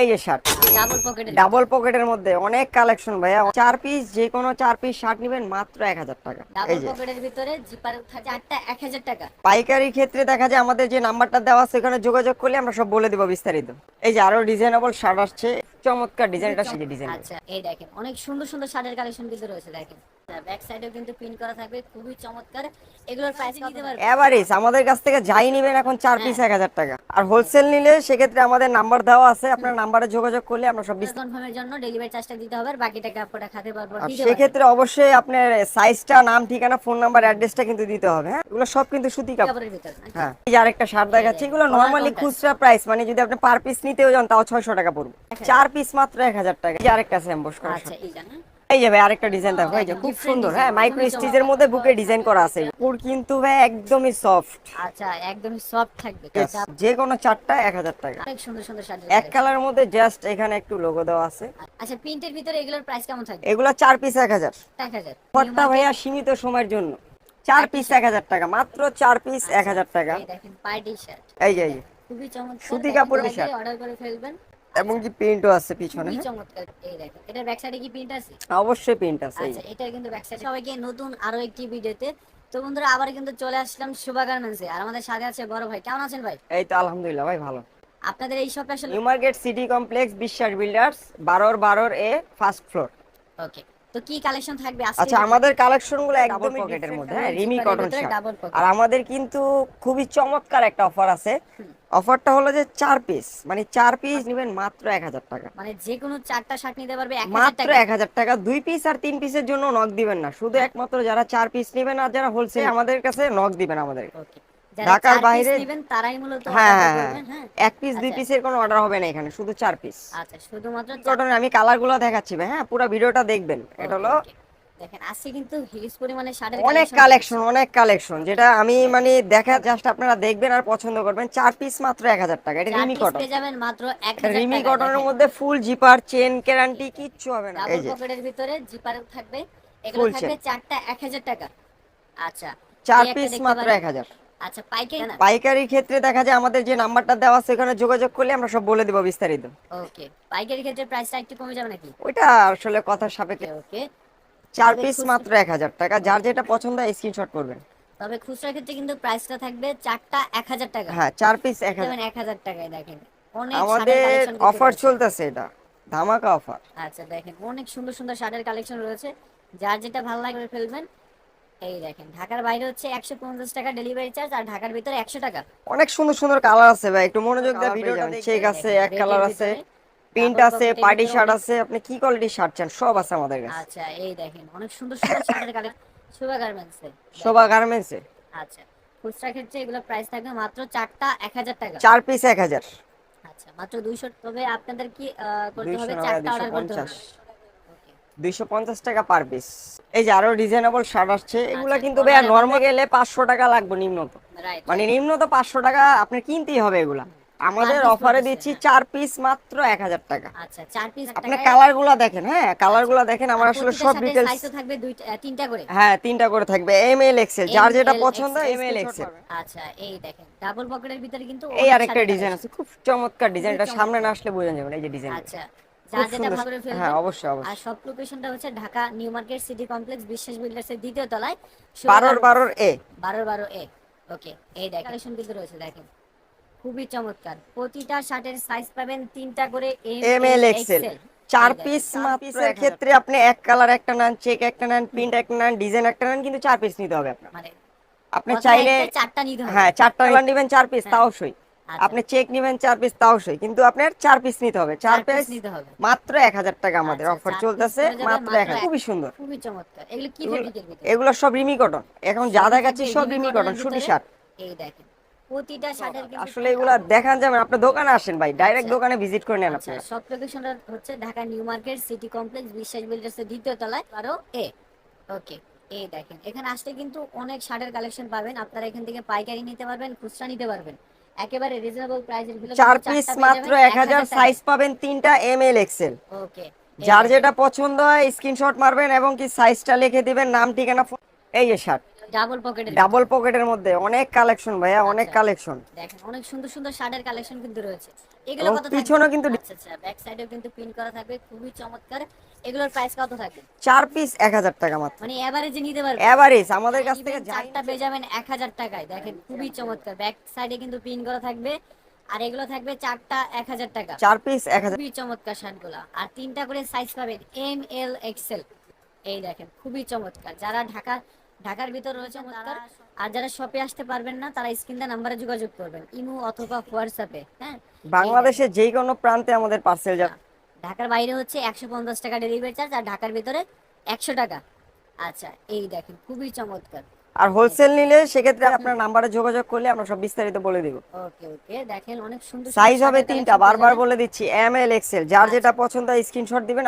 এই যে shirt double পকেটের ডাবল পকেটের মধ্যে অনেক কালেকশন ভাইয়া। চার পিস যে কোনো চার পিস শার্ট নেবেন মাত্র এক হাজার টাকা। ডাবল পকেটের ভিতরে জিপার থাকে আটটা এক হাজার টাকা। পাইকারি ক্ষেত্রে দেখা যায় আমাদের যে নাম্বারটা দেওয়া আছে ওখানে যোগাযোগ করলে আমরা সব বলে দেবো বিস্তারিত। এই যে আরও ডিজাইনেবল শার্ট আসছে। চমৎকার ডিজাইনটা সেই ডিজাইন আচ্ছা এই দেখেন অনেক সুন্দর সুন্দর শার্টের কালেকশন কিন্তু রয়েছে দেখেন। ব্যাক সাইডেও কিন্তু প্রিন্ট করা থাকবে খুবই চমৎকার। এগুলোর প্রাইস দিতে পারবে এভারেজ আমাদের কাছ থেকে যাই নিবেন এখন চার পিস এক হাজার টাকা। আর হোলসেল নিলে সেক্ষেত্রে আমাদের নাম্বার দেওয়া আছে আপনার নাম্বারে যোগাযোগ করলে আমরা সব বিস্তারিত কনফার্মের জন্য ডেলিভারি চার্জটা দিতে হবে আর বাকি টাকা আপনারা খাতে পারব? পারবেন সেক্ষেত্রে অবশ্যই আপনার সাইজটা নাম ঠিকানা ফোন নাম্বার অ্যাড্রেসটা কিন্তু দিতে হবে হ্যাঁ? এগুলো সব কিন্তু সুতি কাপড়। কাপড়ের ভিতরে নাকি? হ্যাঁ। এই যে আরেকটা শার্ট দেখাচ্ছি এগুলো নর্মালি খুচরা প্রাইস মানে যদি আপনি পার পিস নিতেও যান তাও ছয়শো টাকা পড়বে। চার পিস মাত্র এক হাজার টাকা। এই যে আরেকটা স্যাম্বস করা আচ্ছা এই জানা এই যে ভাই আরেকটা ডিজাইন দেখো এই যে খুব সুন্দর। হ্যাঁ মাইক্রো স্টিচের মধ্যে বুকে ডিজাইন করা আছে। পুর কিন্তু ভাই একদমই সফট আচ্ছা একদমই সফট থাকবে। আচ্ছা, যে কোনো চারটা এক হাজার টাকা। অনেক সুন্দর সুন্দর শার্টের এক কালার মধ্যে জাস্ট এখানে একটু লোগো দেওয়া আছে। আচ্ছা প্রিন্টের ভিতরে এগুলোর প্রাইস কেমন থাকবে? এগুলা চার পিস এক হাজার। এক হাজার। অফারটা ভাইয়া সীমিত সময়ের জন্য। চার পিস এক হাজার টাকা। মাত্র চার পিস এক হাজার টাকা। এই দেখেন পার্টি শার্ট এই যে এই খুবই চমৎকার। সুতি কাপড়ের shirt। অর্ডার করে ফেলবেন। এবং কি প্রিন্টও আছে পিছনে খুবই হ্যাঁ? চমৎকার এই দেখেন এটার ব্যাক সাইডে কি প্রিন্ট আছে? অবশ্যই প্রিন্ট আছে আচ্ছা এটার কিন্তু ব্যাক সাইডে সবাইকে নতুন আরও একটি ভিডিওতে। তো বন্ধুরা আবার কিন্তু চলে আসলাম শুভা গার্মেন্টসে আর আমাদের সাথে আছে বড় ভাই। কেমন আছেন ভাই? এই তো আলহামদুলিল্লাহ ভাই ভালো। আপনাদের এই শপে আসলে New Market City Complex Biswas Builders বারোর বারোর এ ফার্স্ট ফ্লোর ওকে তো কি কালেকশন থাকবে আজকে? আচ্ছা আমাদের কালেকশনগুলো একদম পকেটের মধ্যে হ্যাঁ রিমি কটন। আর আমাদের কিন্তু খুবই চমৎকার একটা অফার আছে। অফারটা হলো যে চার পিস মানে চার পিস নেবেন মাত্র এক হাজার টাকা। মানে যে কোনো চারটা নিতে পারবে মাত্র এক হাজার টাকা দুই পিস আর তিন পিসের জন্য নক দিবেন না। শুধু একমাত্র যারা চার পিস নেবেন আর যারা হোলসেল আমাদের কাছে নক দিবেন আমাদের ঢাকার বাইরে নেবেন তারাই মূলত হ্যাঁ হ্যাঁ, হ্যাঁ।, হ্যাঁ এক পিস দুই আচ্ছা। পিসের কোনো অর্ডার হবে না এখানে শুধু চার পিস আচ্ছা শুধুমাত্র কটনের আমি কালারগুলো দেখাচ্ছি ভাই হ্যাঁ পুরো ভিডিওটা দেখবেন। এটা হলো দেখেন আজকে কিন্তু হিউজ পরিমাণে অনেক কালেকশন অনেক কালেকশন যেটা আমি মানে দেখা জাস্ট আপনারা দেখবেন আর পছন্দ করবেন। চার পিস মাত্র 1000 টাকা এটা রিমি কটন যাবেন মাত্র 1000 রিমি কটনের মধ্যে ফুল জিপার চেন গ্যারান্টি কিচ্ছু হবে না এই যে। পকেটের ভিতরে জিপার থাকবে এগুলো থাকবে চারটা 1000 টাকা। আচ্ছা চার পিস মাত্র 1000 আচ্ছা পাইকারি না। পাইকারি ক্ষেত্রে দেখা যায় আমাদের যে নাম্বারটা দেওয়া আছে ওখানে যোগাযোগ করলে আমরা সব বলে দেবো বিস্তারিত। ওকে পাইকারি ক্ষেত্রে প্রাইসটা একটু কমে যাবে নাকি? ওইটা আসলে কথার সাপেক্ষে। ওকে চার পিস মাত্র এক হাজার টাকা যার যেটা পছন্দ হয় স্ক্রিনশট করবেন। তবে খুচরা ক্ষেত্রে কিন্তু প্রাইসটা থাকবে চারটা এক হাজার টাকা। হ্যাঁ চার পিস এক হাজার। এক হাজার টাকায় দেখেন অনেক আমাদের অফার চলতেছে এটা ধামাকা অফার। আচ্ছা দেখেন অনেক সুন্দর সুন্দর শার্টের কালেকশন রয়েছে। যার যেটা ভালো লাগবে ফেলবেন এই দেখেন ঢাকার বাইরে হচ্ছে একশো পঞ্চাশ টাকা ডেলিভারি চার্জ আর ঢাকার ভিতরে একশো টাকা। অনেক সুন্দর সুন্দর কালার আছে ভাই একটু মনোযোগ দিয়ে ভিডিওটা চেক আছে এক কালার আছে প্রিন্ট আছে পার্টি শার্ট আছে আপনি কি কোয়ালিটির শার্ট চান? সব আছে আমাদের কাছে। আচ্ছা এই দেখেন অনেক সুন্দর সুন্দর শার্টের কালেকশন শুভা গার্মেন্টসে শোভা গার্মেন্টসে আচ্ছা খুচরা ক্ষেত্রে এগুলো প্রাইস থাকবে মাত্র চারটা এক হাজার টাকা। চার পিস এক হাজার। আচ্ছা মাত্র দুইশো তবে আপনাদের কি আহ, করতে হবে? নয় চারটা অর্ডার করতে হবে। Okay. দুইশো পঞ্চাশ টাকা পার পিস এই যে আরও রিজনেবল শার্ট আসছে এগুলা আচ্ছা, কিন্তু ভাইয়া colour নর্মাল গেলে পাঁচশো টাকা লাগবে নিম্নত। মানে নিম্নত পাঁচশো টাকা আপনার কিনতেই হবে এগুলা। আমাদের অফারে দিচ্ছি। চার পিস মাত্র এক হাজার টাকা। আচ্ছা আপনি কালারগুলা দেখেন হ্যাঁ কালারগুলা দেখেন আমার আসলে সব ডিটেলস থাকবে তিনটা করে। হ্যাঁ তিনটা করে থাকবে। এম এল এক্সেল যার যেটা পছন্দ এম এল এক্সেল আচ্ছা এই দেখেন ডাবল পকেটের ভিতরে কিন্তু এই আরেকটা ডিজাইন আছে খুব চমৎকার ডিজাইনটা সামনে না আসলে বোঝা যাবে না এই যে ডিজাইন আচ্ছা যার যেটা ভালো করে ফেলবেন। হ্যাঁ অবশ্যই আর সব লোকেশনটা হচ্ছে Dhaka New Market City Complex Biswas দ্বিতীয় তলায় বারোর বারোর এ। বারো বারো এ। ওকে এই দেখেন। কালেকশন কিন্তু রয়েছে দেখেন। খুবই চমৎকার। প্রতিটা শার্টের সাইজ পাবেন তিনটা করে এম এল এক্সেল চার পিস পিসের ক্ষেত্রে আপনি এক কালার একটা নেন চেক একটা নেন প্রিন্ট একটা নেন ডিজাইন একটা নেন কিন্তু চার পিস নিতে হবে আপনার। মানে আপনি চাইলে চারটা নিতে হবে। হ্যাঁ চারটা নেবেন চার পিস তাও সই। আচ্ছা। আপনি চেক নেবেন চার পিস তাও সই। কিন্তু আপনার চার পিস নিতে হবে। চার পিস নিতে হবে। মাত্র এক হাজার টাকা আমাদের আচ্ছা, অফার চার চলতেছে মাত্র এক হাজার। এক খুবই সুন্দর। খুবই চমৎকার। এগুলো কি এগুলো- সব রিমি কটন এখন যা দেখাচ্ছি সব রিমি কটন সুতি শার্ট। এই দেখেন প্রতিটা শার্টের কিন্তু আসলে এগুলা দেখান যাবে না। আপনি দোকানে আসেন ভাই। ডাইরেক্ট আচ্ছা। দোকানে ভিজিট করে নেন আচ্ছা আপনি সব লোকেশনটা হচ্ছে Dhaka New Market City Complex Biswas Builders এর দ্বিতীয় তলায় আরও এ। ওকে এই দেখেন। এখানে আসলে কিন্তু অনেক শার্টের কালেকশন পাবেন। আপনারা এখান থেকে পাইকারি নিতে পারবেন খুচরা নিতে পারবেন। একেবারে রিজনেবল প্রাইসের ভিতরে চার পিস মাত্র এক হাজার সাইজ পাবেন তিনটা এম এল এক্সেল ওকে যার যেটা পছন্দ হয় স্ক্রিনশট মারবেন এবং কি সাইজটা লিখে দিবেন নাম ঠিকানা এই যে শার্ট ডাবল পকেটের ডাবল পকেটের মধ্যে অনেক কালেকশন ভাইয়া অনেক আচ্ছা। কালেকশন দেখেন অনেক সুন্দর সুন্দর শার্টের কালেকশন কিন্তু রয়েছে। এগুলো কত? পিছনেও কিন্তু আচ্ছা আচ্ছা ব্যাক সাইডেও কিন্তু পিন করা থাকবে। খুবই চমৎকার। এগুলোর প্রাইস কত থাকবে? চার পিস এক হাজার টাকা মাত্র। মানে এভারেজে নিতে পারবে এভারেজ আমাদের কাছ থেকে চারটা পেয়ে যাবেন এক হাজার টাকায়। দেখেন খুবই চমৎকার। ব্যাক সাইডে কিন্তু পিন করা থাকবে। আর এগুলো থাকবে চারটা এক হাজার টাকা। চার পিস এক হাজার খুবই চমৎকার শার্টগুলা। আর তিনটা করে সাইজ পাবেন এম এল এক্সেল এই দেখেন খুবই চমৎকার। যারা ঢাকা ঢাকার ভিতর রয়েছে চমৎকার আর যারা শপে আসতে পারবেন না তারা স্ক্রিন নাম্বারে যোগাযোগ করবেন। ইমো অথবা হোয়াটসঅ্যাপে হ্যাঁ? বাংলাদেশের যে কোনো প্রান্তে আমাদের পার্সেল যাবে ঢাকার বাইরে হচ্ছে একশো পঞ্চাশ টাকা ডেলিভারি চার্জ আর ঢাকার ভিতরে একশো টাকা। আচ্ছা এই দেখেন খুবই চমৎকার। আর হোলসেল নিলে সেক্ষেত্রে আপনার নাম্বারে যোগাযোগ করলে আমরা সব বিস্তারিত বলে দিব। ওকে ওকে দেখেন অনেক সুন্দর সাইজ হবে তিনটা বারবার বলে দিচ্ছি এম এল এক্সেল যার যেটা পছন্দ স্ক্রিনশট দিবেন